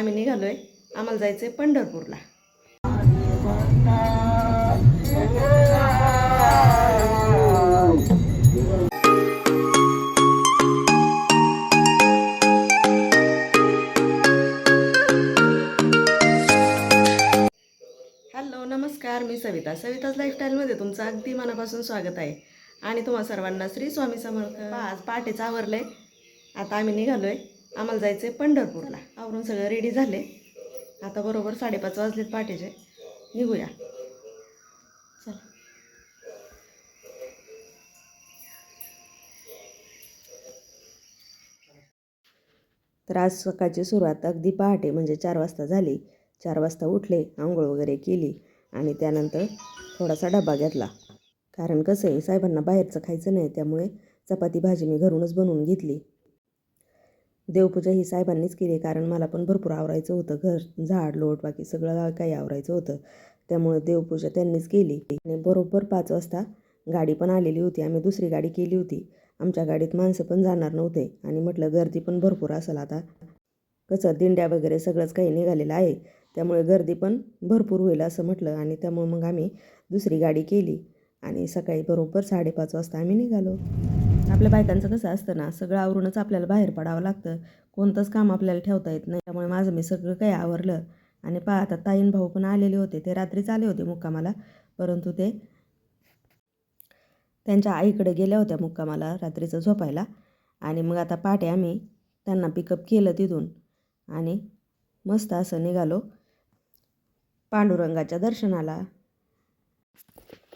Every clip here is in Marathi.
आम्ही निघालोय. आम्हाला जायचंय पंढरपूरला. हॅलो नमस्कार मी सविता. सविताज लाईफस्टाईलमध्ये तुमचं अगदी मनापासून स्वागत आहे. आणि तुम्हा सर्वांना श्री स्वामी समर्थ. आज पहाटेच आहे आता आम्ही निघालो आहे आम्हाला जायचं आहे पंढरपूरला. आवरून सगळं रेडी झाले. आता बरोबर साडेपाच वाजलेत पहाटेचे निघूया. चला. तर आज सकाळची सुरुवात अगदी पहाटे म्हणजे चार वाजता झाली. चार वाजता उठले आंघोळ वगैरे केली आणि त्यानंतर थोडासा डबा घेतला. कारण कसं आहे साहेबांना बाहेरचं खायचं नाही त्यामुळे चपाती भाजी मी घरूनच बनवून घेतली. देवपूजा ही साहेबांनीच केली कारण मला पण भरपूर आवरायचं होतं. घर झाड लोट बाकी सगळं काही आवरायचं होतं. त्यामुळे देवपूजा त्यांनीच केली. आणि बरोबर पाच वाजता गाडी पण आलेली होती. आम्ही दुसरी गाडी केली होती. आमच्या गाडीत माणसं पण जाणार नव्हते. आणि म्हटलं गर्दी पण भरपूर असेल आता. कसं दिंड्या वगैरे सगळंच काही निघालेलं आहे. त्यामुळे गर्दी पण भरपूर होईल असं म्हटलं. आणि त्यामुळे मग आम्ही दुसरी गाडी केली. आणि सकाळी बरोबर साडेपाच वाजता आम्ही निघालो. आपल्या बायकांचं कसं असतं ना सगळं आवरूनच आपल्याला बाहेर पडावं लागतं. कोणतंच काम आपल्याला ठेवता येत नाही. त्यामुळे माझं मी सगळं काही आवरलं. आणि पहा आता ताईन भाऊ पण आलेले होते. ते रात्रीच आले होते मुक्कामाला. परंतु ते त्यांच्या आईकडे गेल्या होत्या मुक्कामाला रात्रीचं झोपायला. आणि मग आता पहाटे आम्ही त्यांना पिकअप केलं तिथून. आणि मस्त असं निघालो पांडुरंगाच्या दर्शनाला.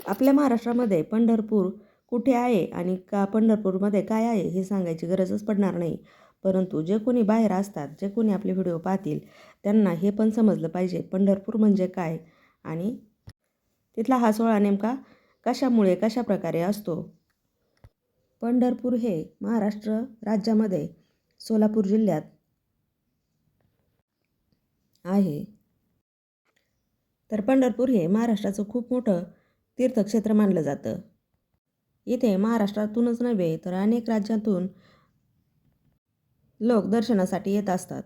आपल्या महाराष्ट्रामध्ये पंढरपूर कुठे आहे आणि का पंढरपूरमध्ये काय आहे हे सांगायची गरजच पडणार नाही. परंतु जे कोणी बाहेर असतात जे कोणी आपले व्हिडिओ पाहतील त्यांना हे पण समजलं पाहिजे पंढरपूर म्हणजे काय आणि तिथला हा सोहळा नेमका कशामुळे कशा प्रकारे असतो? पंढरपूर हे महाराष्ट्र राज्यामध्ये सोलापूर जिल्ह्यात आहे. तर पंढरपूर हे महाराष्ट्राचं खूप मोठं तीर्थक्षेत्र मानलं जातं. इथे महाराष्ट्रातूनच नव्हे तर अनेक राज्यातून लोक दर्शनासाठी येत असतात.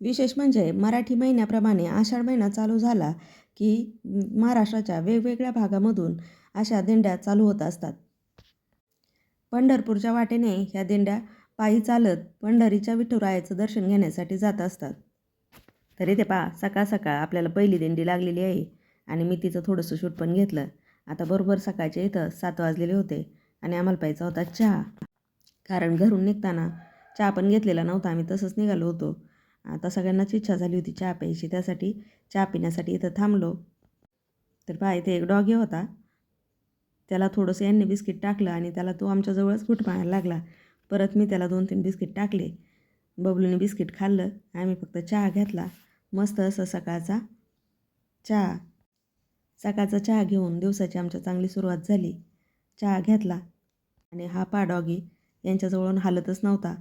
विशेष म्हणजे मराठी महिन्याप्रमाणे आषाढ महिना चालू झाला की महाराष्ट्राच्या वेगवेगळ्या भागामधून अशा दिंड्या चालू होत असतात. पंढरपूरच्या वाटेने ह्या दिंड्या पायी चालत पंढरीच्या विठुरायाचं दर्शन घेण्यासाठी जात असतात. तर ते पहा सकाळ सकाळ आपल्याला पहिली दिंडी लागलेली आहे आणि मी तिचं थोडंसं शूट पण घेतलं. आता बरोबर सकाळच्या इथं सात वाजलेले होते आणि आम्हाला प्यायचा होता चहा. कारण घरून निघताना चहा पण घेतलेला नव्हता आम्ही तसंच निघालो होतो. आता सगळ्यांनाच इच्छा झाली होती चहा प्यायची त्यासाठी चहा पिण्यासाठी इथं थांबलो. तर पहा इथे एक डॉगी होता. त्याला थोडंसं यांनी बिस्किट टाकलं आणि त्याला तो आमच्याजवळच घुट मारायला लागला. परत मी त्याला दोन तीन बिस्किट टाकले. बबलूने बिस्किट खाल्लं. आम्ही फक्त चहा घेतला. मस्त असं सकाळचा चहा. सकाळचा चहा घेऊन दिवसाची आमच्या चांगली सुरुवात झाली. चहा घेतला आणि हा पा डॉगी यांच्याजवळून हालतच नव्हता.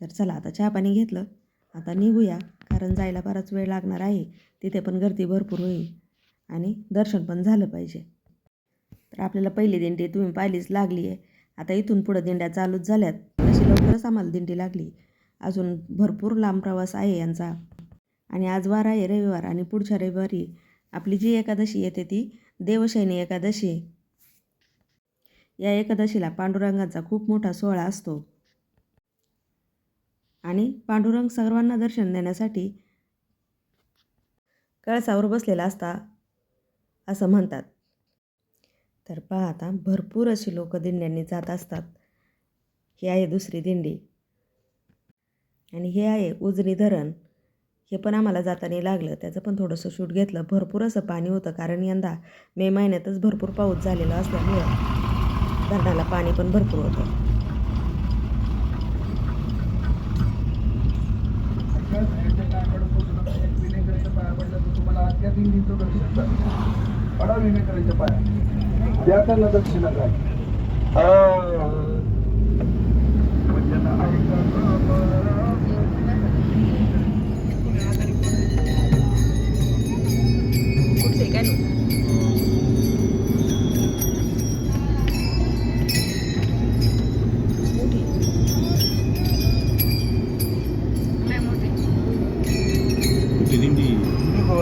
तर चला आता चहा पाणी घेतलं. आता निघूया कारण जायला बराच वेळ लागणार आहे. तिथे पण गर्दी भरपूर होईल आणि दर्शन पण झालं पाहिजे. तर आपल्याला पहिली दिंडी तुम्ही पाहिलीच लागली आहे आता इथून पुढं दिंड्या चालूच झाल्यात. तशी लवकरच आम्हाला दिंडी लागली. अजून भरपूर लांब प्रवास आहे यांचा. आणि आज वार आहे रविवार आणि पुढच्या रविवारी आपली जी एकादशी येते ती देवशैनी एकादशी या एकादशीला पांडुरंगाचा खूप मोठा सोहळा असतो. आणि पांडुरंग सर्वांना दर्शन देण्यासाठी कळसावर बसलेला असता असं म्हणतात. तर पहा आता भरपूर अशी लोक दिंड्यांनी जात असतात. ही आहे दुसरी दिंडी. आणि हे आहे उजनी धरण. हे पण आम्हाला जाताना लागलं. त्याचं पण थोडंसं शूट घेतलं. भरपूर असं पाणी होतं कारण यंदा मे महिन्यातच भरपूर पाऊस झालेला असल्यामुळं धरणाला पाणी पण भरपूर होतं. दक्षिणा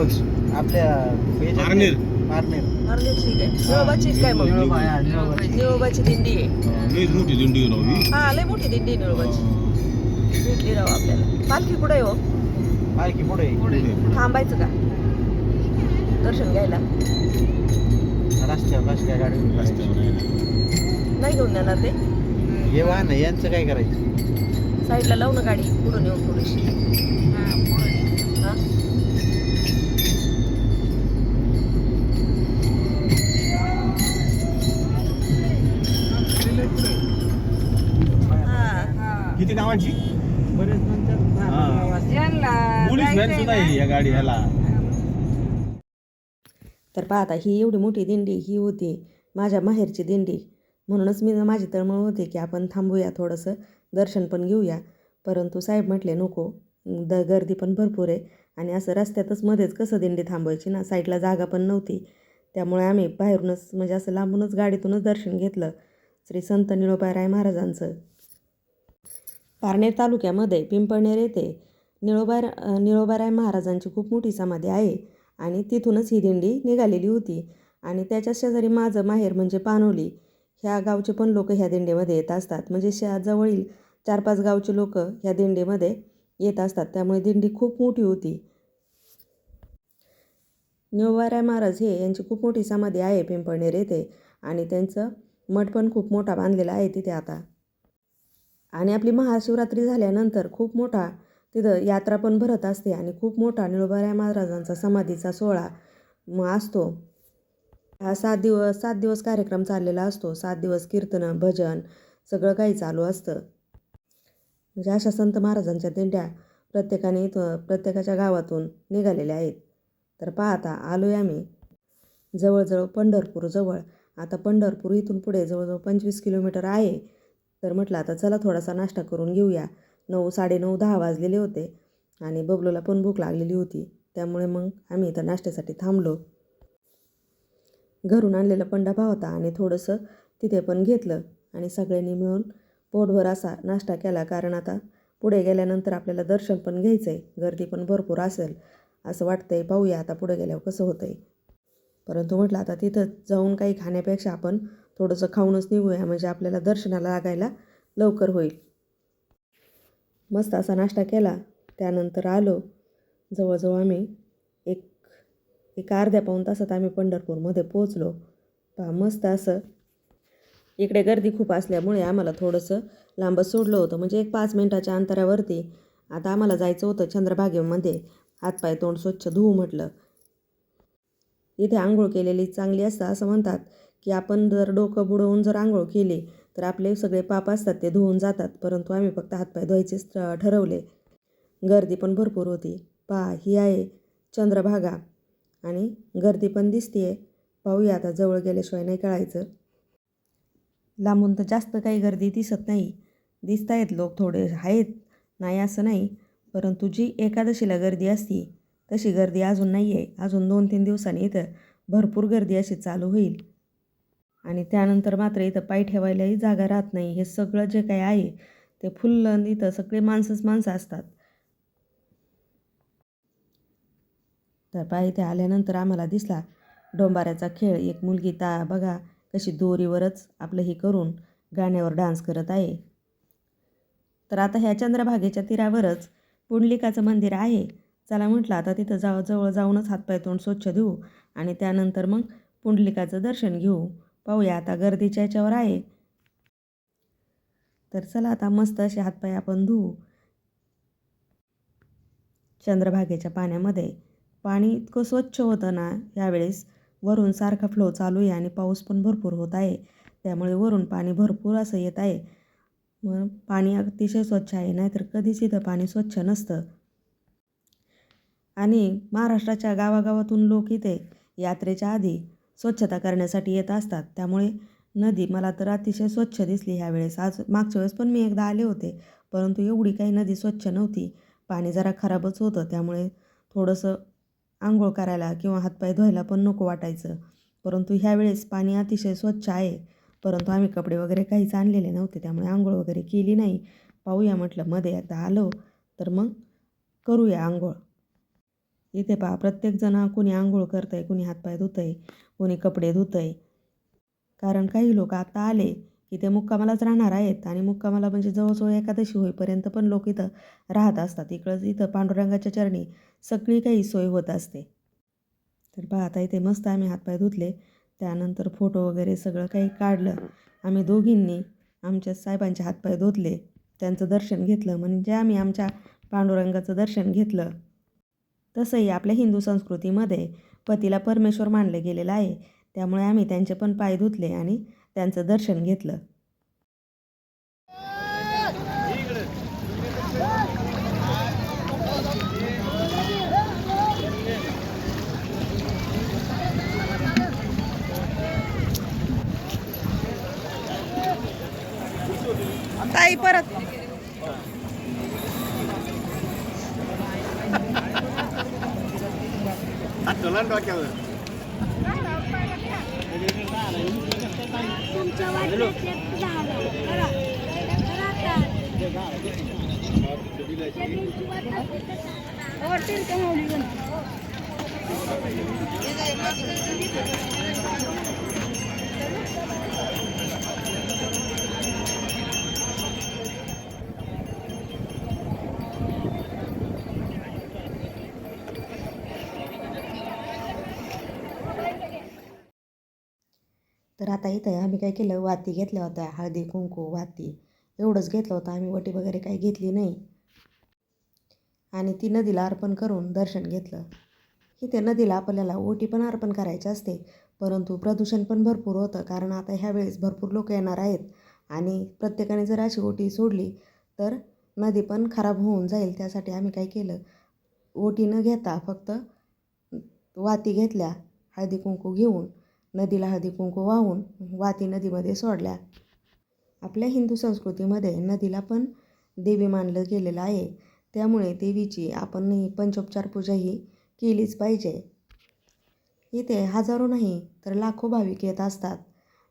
निळवच आपल्या याच्यात- पारनेर. पारनेर. अर्धे ठीक आहे. निळोबाची काय मग? निळोबा, निळोबाची. निळोबाची दिंडी आहे. लईच मोठी दिंडी आहे राव ही. हा लय मोठी दिंडी आहे निळोबाची भेटली राव आपल्याला. पालखी कुठे आहे हो? पालखी पुढे थांबायचं का? दर्शन घ्यायला. रस्त्यावर काय गाडी रस्त्यावर आहे ना. नाही घेऊन जाणार ते? हे वाहन आहे, यांचं काय करायचं? साईडला लावू ना गाडी. पुढून येऊन थोडीशी किती गावांची बरेच. पोलीस व्हॅन सुद्धा आहे या गाडी ह्याला तर पाहता ही एवढी मोठी दिंडी ही होती माझ्या माहेरची दिंडी. म्हणूनच मी माझी तळमळ होते की आपण थांबूया थोडंसं दर्शन पण घेऊया. परंतु साहेब म्हटले नको द गर्दी पण भरपूर आहे आणि असं रस्त्यातच मध्येच कसं दिंडी थांबवायची ना? साईडला जागा पण नव्हती. त्यामुळे आम्ही बाहेरूनच म्हणजे असं लांबूनच गाडीतूनच दर्शन घेतलं. श्री संत निळोबाराय महाराजांचं पारनेर तालुक्यामध्ये पिंपळनेर येथे निळोबा निळोबाराय महाराजांची खूप मोठी समाधी आहे आणि तिथूनच ही दिंडी निघालेली होती. आणि त्याच्या शेजारी माझं माहेर म्हणजे पानोली. ह्या गावचे पण लोक ह्या दिंडीमध्ये येत असतात. म्हणजे शा जवळील चार पाच गावचे लोक ह्या दिंडीमध्ये येत असतात. त्यामुळे दिंडी खूप मोठी होती. निळोबाराय महाराज हे यांची खूप मोठी समाधी आहे पिंपळनेर येथे आणि त्यांचं मठ पण खूप मोठा बांधलेला आहे तिथे आता. आणि आपली महाशिवरात्री झाल्यानंतर खूप मोठा तिथं यात्रा पण भरत असते आणि खूप मोठा निळोबाराय महाराजांचा समाधीचा सोहळा मग असतो. हा सात दिवस सात दिवस कार्यक्रम चाललेला असतो. सात दिवस कीर्तन भजन सगळं काही चालू असतं. म्हणजे अशा संत महाराजांच्या दिंड्या प्रत्येकाने इथं प्रत्येकाच्या गावातून निघालेल्या आहेत. तर पाहता आलो आहे आम्ही. जवळजवळ पंढरपूर जवळ आता पंढरपूर इथून पुढे जवळजवळ पंचवीस किलोमीटर आहे. तर म्हटलं आता चला थोडासा नाश्ता करून घेऊया. नऊ साडेनऊ दहा वाजलेले होते आणि बबलूला पण भूक लागलेली होती. त्यामुळे मग आम्ही इथं नाश्त्यासाठी थांबलो. घरून आणलेला पंडाभा होता आणि थोडंसं तिथे पण घेतलं आणि सगळ्यांनी मिळून पोटभर असा नाश्ता केला. कारण आता पुढे गेल्यानंतर आपल्याला दर्शन पण घ्यायचं आहे गर्दी पण भरपूर असेल असं वाटतंय. पाहूया आता पुढे गेल्यावर कसं होतं आहे परंतु म्हटलं आता तिथं जाऊन काही खाण्यापेक्षा आपण थोडंसं खाऊनच निघूया म्हणजे आपल्याला दर्शनाला लागायला लवकर होईल. मस्त असा नाश्ता केला त्यानंतर आलो. जवळजवळ आम्ही एक एक अर्ध्या पाऊण तासात आम्ही पंढरपूरमध्ये पोचलो पहा मस्त असं. इकडे गर्दी खूप असल्यामुळे आम्हाला थोडंसं लांबच सोडलं होतं म्हणजे एक पाच मिनटाच्या अंतरावरती. आता आम्हाला जायचं होतं चंद्रभागेमध्ये. हातपाय तोंड स्वच्छ धुवू म्हटलं. इथे आंघोळ केलेली चांगली असतं असं म्हणतात. की आपण जर डोकं बुडवून जर आंघोळ केली तर आपले सगळे पाप असतात ते धुवून जातात. परंतु आम्ही फक्त हातपाय धुवायचेच ठरवले. गर्दी पण भरपूर होती. पहा ही आहे चंद्रभागा. आणि गर्दी पण दिसते पाहूया आता जवळ गेल्याशिवाय नाही कळायचं. लांबून तर जास्त काही गर्दी दिसत नाही. दिसत आहेत लोक थोडे आहेत नाही असं नाही. परंतु जी एकादशीला गर्दी असती तशी गर्दी अजून नाही आहे अजून दोन तीन दिवसांनी इथं भरपूर गर्दी अशी चालू होईल. आणि त्यानंतर मात्र इथं पाय ठेवायलाही जागा राहत नाही. हे सगळं जे काही आहे ते फुल्ल आणि इथं सगळे माणसंच माणसं असतात. तर पाय इथे आल्यानंतर आम्हाला दिसला डोंबाऱ्याचा खेळ. एक मुलगी ता बघा कशी दोरीवरच आपलं हे करून गाण्यावर डान्स करत आहे. तर आता ह्या चंद्रभागेच्या तीरावरच पुंडलिकाचं मंदिर आहे. चला म्हटलं आता तिथं जाव जवळ जाऊनच हातपाय तोंड स्वच्छ धुवू आणि त्यानंतर मग पुंडलिकाचं दर्शन घेऊ. पाहूया. आता गर्दीच्या याच्यावर आहे. तर चला आता मस्त असे हातपाय आपण धुवू. चंद्रभागेच्या पाण्यामध्ये. पाणी इतकं स्वच्छ होतं ना यावेळेस वरून सारखा फ्लो चालू आहे आणि पाऊस पण भरपूर होत आहे. त्यामुळे वरून पाणी भरपूर असं येत आहे. मग पाणी अतिशय स्वच्छ आहे नाहीतर कधीच इथं पाणी स्वच्छ नसतं. आणि महाराष्ट्राच्या गावागावातून लोक इथे यात्रेच्या आधी स्वच्छता करण्यासाठी येत असतात. त्यामुळे नदी मला तर अतिशय स्वच्छ दिसली ह्यावेळेस आज मागच्या वेळेस पण मी एकदा आले होते परंतु एवढी काही नदी स्वच्छ नव्हती. पाणी जरा खराबच होतं त्यामुळे थोडंसं आंघोळ करायला किंवा हातपाय धुवायला पण नको वाटायचं. परंतु ह्यावेळेस पाणी अतिशय स्वच्छ आहे. परंतु आम्ही कपडे वगैरे काहीच आणलेले नव्हते त्यामुळे आंघोळ वगैरे केली नाही. पाहूया म्हटलं मध्ये एकदा आलो तर मग करूया आंघोळ. इथे पहा प्रत्येकजण कोणी आंघोळ करतं आहे कोणी हातपाय धुतं आहे कोणी कपडे धुतं आहे कारण काही लोक आता आले की ते मुक्कामालाच राहणार आहेत आणि मुक्कामाला म्हणजे जवळजवळ एकादशी होईपर्यंत पण लोक इथं राहत असतात. इकडं इथं पांडुरंगाच्या चरणी सगळी काही सोय होत असते. तर पहा आता इथे मस्त आम्ही हातपाय धुतले. त्यानंतर फोटो वगैरे सगळं काही काढलं. आम्ही दोघींनी आमच्या साहेबांचे हातपाय धुतले. त्यांचं दर्शन घेतलं. म्हणजे आम्ही आमच्या पांडुरंगाचं दर्शन घेतलं. तसंही आपल्या हिंदू संस्कृतीमध्ये पतीला परमेश्वर मानलं गेलेलं आहे. त्यामुळे आम्ही त्यांचे पण पाय धुतले आणि त्यांचं दर्शन घेतलं. ताई परत. तुमच्या वाटण्याचे झालं करा. करा आता इथं आम्ही काय केलं? वाती घेतल्या होत्या हळदी कुंकू वाती. एवढंच घेतलं होतं. आम्ही वटी वगैरे काही घेतली नाही. आणि ती नदीला अर्पण करून दर्शन घेतलं. इथे नदीला आपल्याला ओटी पण अर्पण करायची असते. परंतु प्रदूषण पण भरपूर होतं. कारण आता ह्यावेळेस भरपूर लोक येणार आहेत. आणि प्रत्येकाने जर अशी ओटी सोडली तर नदी पण खराब होऊन जाईल. त्यासाठी आम्ही काय केलं? ओटी न घेता फक्त वाती घेतल्या हळदी कुंकू घेऊन नदीला हळदी कुंकू वाहून वाती नदीमध्ये सोडल्या. आपल्या हिंदू संस्कृतीमध्ये नदीला पण देवी मानलं गेलेलं आहे. त्यामुळे देवीची आपण ही पंचोपचार पूजाही केलीच पाहिजे. इथे हजारो नाही तर लाखो भाविक येत असतात.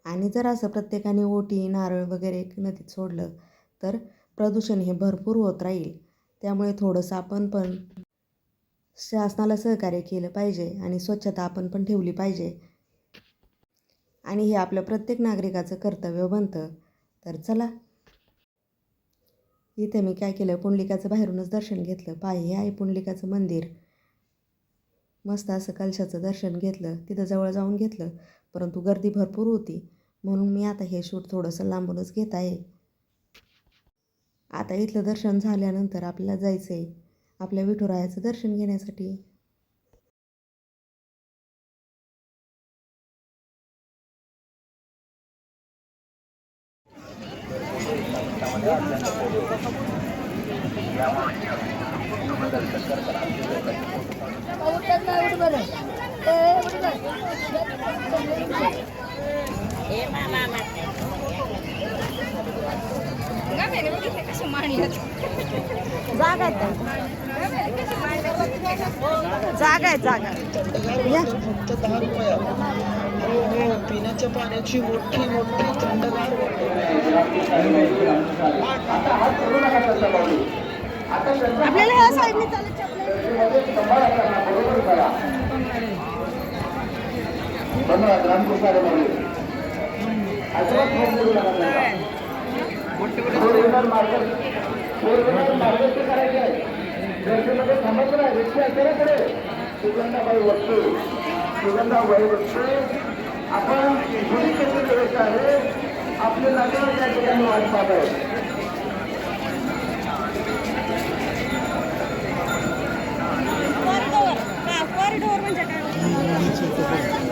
आणि जर असं प्रत्येकाने ओटी नारळ वगैरे नदीत सोडलं तर प्रदूषण हे भरपूर होत राहील. त्यामुळे थोडंसं आपण पण शासनाला सहकार्य केलं पाहिजे आणि स्वच्छता आपण पण ठेवली पाहिजे. आणि हे आपलं प्रत्येक नागरिकाचं कर्तव्य बनतं. तर चला. इथे मी काय केलं? पुंडलिकाचं बाहेरूनच दर्शन घेतलं. पाय हे आहे पुंडलिकाचं मंदिर. मस्त असं कलशाचं दर्शन घेतलं. तिथं जवळ जाऊन घेतलं. परंतु गर्दी भरपूर होती. म्हणून मी आता हे शूट थोडंसं लांबूनच घेत आहे. आता इथलं दर्शन झाल्यानंतर आपल्याला जायचं आहे आपल्या विठुरायाचं दर्शन घेण्यासाठी. जागा आहे जागा आहे. जागा या. हो हो पिण्याच्या पाण्याची मोठी मोठी थंडगार आपल्याला ह्या साईडने चालत सुगंधाबाई वस्तू सुगंधाबाई वस्तू आपण कशी व्यवस्था आहे आपले नातेवाईक या ठिकाणी वाट पाहत आहेत सव्वाशे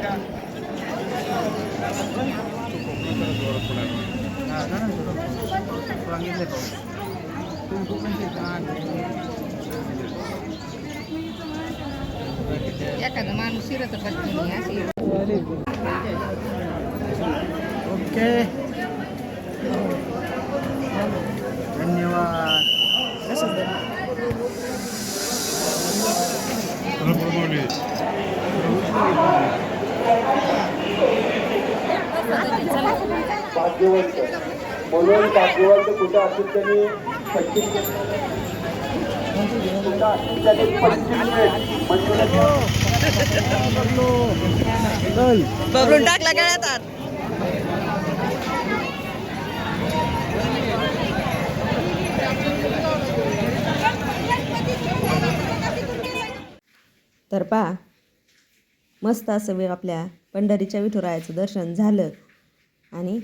Ya karena manusia tempat ini sih. Oke. म्हणून भाग्यवंत कुठं असेल त्यांनी पश्चिम कुठं असेल त्यांनी पश्चिम बबरून टाकला गळ्यात तर पा मस्त असं आपल्या पंढरीच्या विठुरायाचं दर्शन झालं. आणि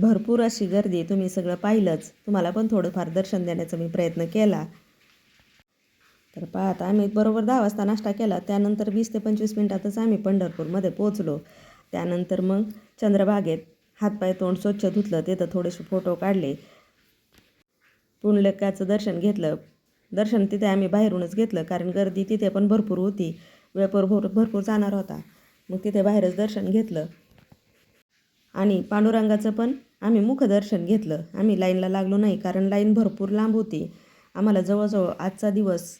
भरपूर अशी गर्दी तुम्ही सगळं पाहिलंच. तुम्हाला पण थोडंफार दर्शन देण्याचा मी प्रयत्न केला. तर पाहता आम्ही बरोबर दहा वाजता नाश्ता केला. त्यानंतर वीस ते पंचवीस मिनटातच आम्ही पंढरपूरमध्ये पोचलो त्यानंतर मग चंद्रभागेत हातपाय तोंड स्वच्छ धुतलं. तिथं थोडेसे फोटो काढले. पुंडलिकाचं दर्शन घेतलं. दर्शन तिथे आम्ही बाहेरूनच घेतलं कारण गर्दी तिथे पण भरपूर होती. वेळ भर भरपूर जाणार होता. मग तिथे बाहेरच दर्शन घेतलं. आणि पांडुरंगाचं पण आम्ही मुखदर्शन घेतलं. आम्ही लाईनला लागलो नाही कारण लाईन भरपूर लांब होती. आम्हाला जवळजवळ आजचा दिवस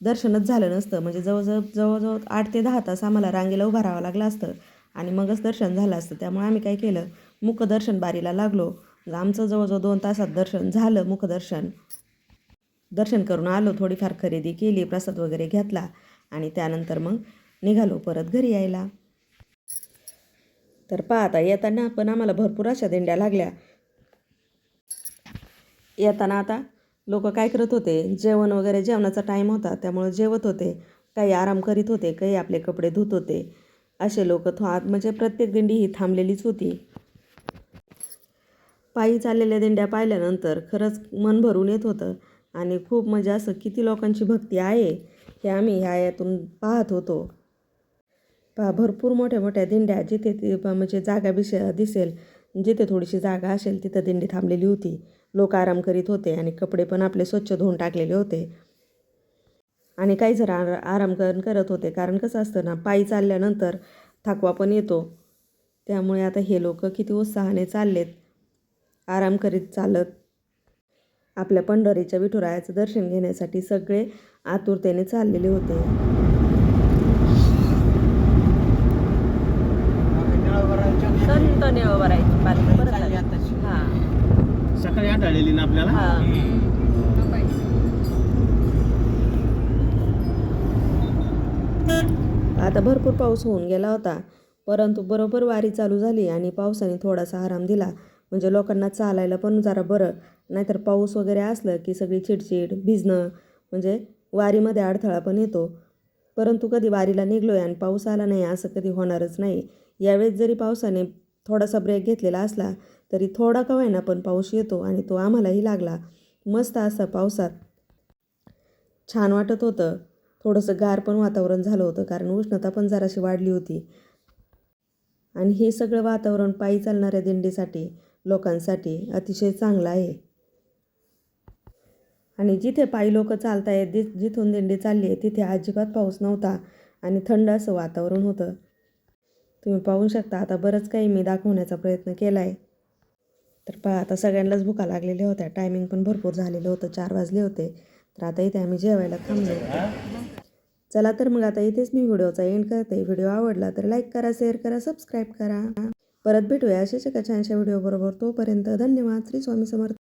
दर्शनच झालं नसतं. म्हणजे जवळजवळ जवळजवळ आठ ते दहा तास आम्हाला रांगेला उभा राहावं लागलं असतं आणि मगच दर्शन झालं असतं. त्यामुळे आम्ही काय केलं? मुखदर्शन बारीला लागलो. आमचं जवळजवळ दोन तासात दर्शन झालं मुखदर्शन. दर्शन करून आलो थोडीफार खरेदी केली प्रसाद वगैरे घेतला आणि त्यानंतर मग निघालो परत घरी यायला. तर पाहता येताना पण आम्हाला भरपूर अशा दिंड्या लागल्या. येताना आता लोक काय करत होते जेवण वगैरे जेवणाचा टाईम होता त्यामुळे जेवत होते काही आराम करीत होते काही आपले कपडे धुत होते. असे लोक थो म्हणजे प्रत्येक दिंडी ही थांबलेलीच होती. पायी चाललेल्या दिंड्या पाहिल्यानंतर खरंच मन भरून येत होतं आणि खूप म्हणजे असं किती लोकांची भक्ती आहे हे आम्ही ह्या यातून पाहत होतो. पहा भरपूर मोठ्या मोठ्या दिंड्या जिथे म्हणजे जागा बिश दिसेल. जिथे थोडीशी जागा असेल तिथं दिंडी थांबलेली होती. लोक आराम करीत होते आणि कपडे पण आपले स्वच्छ धुवून टाकलेले होते. आणि काही जर आर आराम कर करत होते. कारण कसं असतं ना पायी चालल्यानंतर थकवा पण येतो. त्यामुळे आता हे लोक किती उत्साहाने चाललेत. आराम करीत चालत. आपल्या पंढरीच्या विठुरायाचं दर्शन घेण्यासाठी सगळे आतुरतेने चाललेले होते संत निळवरायची पालखी परत आली. हां आलेली ना आपल्याला? आता भरपूर पाऊस होऊन गेला होता परंतु बरोबर वारी चालू झाली आणि पावसाने थोडासा आराम दिला. म्हणजे लोकांना चालायला पण जरा बरं नाहीतर पाऊस वगैरे असलं की सगळी चिडचिड भिजणं म्हणजे वारीमध्ये अडथळा पण येतो. परंतु कधी वारीला निघलो आहे आणि पाऊस आला नाही असं कधी होणारच नाही. यावेळेस जरी पावसाने थोडासा ब्रेक घेतलेला असला तरी थोडा का होईना पण पाऊस येतो आणि तो आम्हालाही लागला. मस्त असा पावसात छान वाटत होतं. थोडंसं गार पण वातावरण झालं होतं कारण उष्णता पण जराशी वाढली होती. आणि हे सगळं वातावरण पायी चालणाऱ्या दिंडीसाठी लोकांसाठी अतिशय चांगलं आहे. आणि जिथे पायी लोक चालत आहेत जि जिथून दिंडी चालली आहे तिथे अजिबात पाऊस नव्हता आणि थंड असं वातावरण होतं. तुम्ही पाहू शकता आता बरंच काही मी दाखवण्याचा प्रयत्न केला आहे तर पहा आता सगळ्यांनाच भुका लागलेल्या होत्या. टायमिंग पण भरपूर झालेलं होतं. चार वाजले होते. तर आता इथे आम्ही जेवायला थांबलो चला तर मग आता इथेच मी व्हिडिओचा एंड करते. व्हिडिओ आवडला तर लाईक करा शेअर करा सबस्क्राईब करा. परत भेटूया अशाच एका छानशा व्हिडिओबरोबर. तोपर्यंत धन्यवाद. श्री स्वामी समर्थ